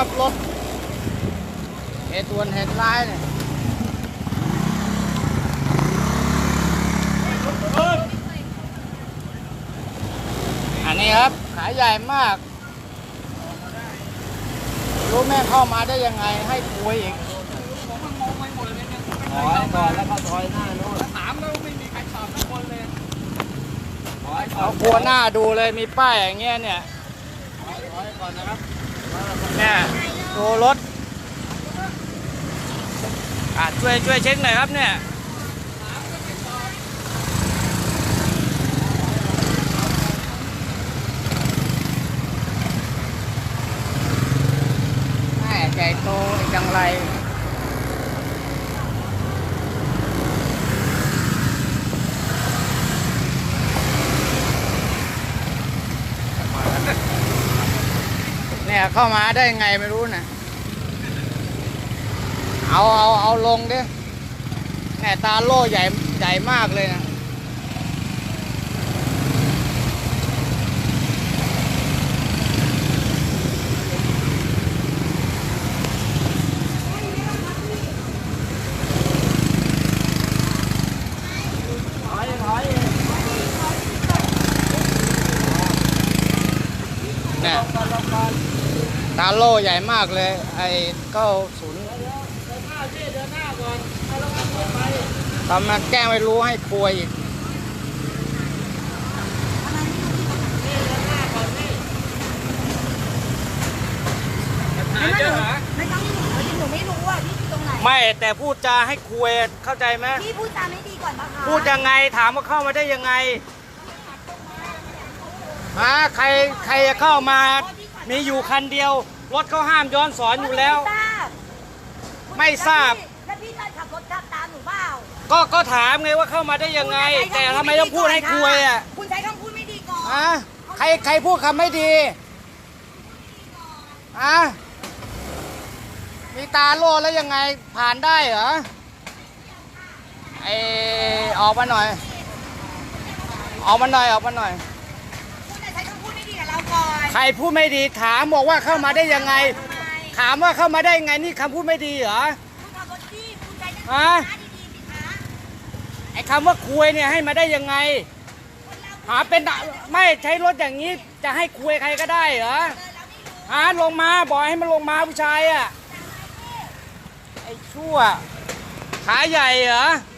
ครับรถเหตุด่วนเหตุร้ายเนี่ยอันนี้ครับ ขายใหญ่มาก รู้แม่เข้ามาได้ยังไงให้คุยอีกผมมันงงไปหมดเลยเนี่ยถอยก่อนแล้วก็ถอยหน้านู้นถามแล้วไม่มีใครตอบทุกคนเลยถอยก่อเอานครัวหน้าดูเลยมีป้ายอย่างเงี้ยเนี่ยถอยถอยก่อนนะครับ เนี่ยดูรถอะช่วยช่วยเช็คหน่อยครับเนี่ยแม่ใหญ่โตจังไร เนี่ยเข้ามาได้ไงไม่รู้นะเอาเอาเอาลงดิแหน่ตาโล่ใหญ่ใหญ่มากเลยนะถอยถอยเนี่ย ตาโล่ใหญ่มากเลย ไอ้เก้าศูนย์เดินหน้าพี่เดินหน้าก่อนให้เราขับรถไปทำมาแกล้งไม่รู้ให้ครัวอีกพี่เดินหน้าก่อนพี่หาเจอหาไม่ต้องให้หนูเอาจริงหนูไม่รู้ว่าพี่อยู่ตรงไหนไม่แต่พูดจาให้คุยเข้าใจไหมพี่พูดจาไม่ดีก่อนนะคะพูดยังไงถามว่าเข้ามาได้ยังไงฮะใครใครจะเข้ามามีอยู่คันเดียว รถเขาห้ามย้อนสอนอยู่แล้ว ไม่ทราบ แล้วพี่จะขับรถขับตามหนูเปล่าก็ก็ถามไงว่าเข้ามาได้ยังไง แต่ทำไมต้องพูดให้คุยอะคุณใช้คำพูดไม่ดีก่อนฮะใครใครพูดคำไม่ดีอะมีตาโล่แล้วยังไงผ่านได้เหรอไอออกมาหน่อย ออกมาหน่อยออกมาหน่อยคุณจะใช้คำพูดไม่ดีกับเราก่อนใครพูดไม่ดีถามบอกว่าเข้ามาได้ยังไง ทำไมถามว่าเข้ามาได้ยังไงนี่คำพูดไม่ดีเหรอ คุณขับรถดีคุณใช้คำพูดฮะดีๆสิคะไอ้คำว่าคุยเนี่ยให้มาได้ยังไงหาเป็นไม่ใช้รถอย่างนี้จะให้คุยใครก็ได้เหรอหาลงมาบอกให้มันลงมาผู้ชายอะไอ้ชั่วขาใหญ่เหรอเ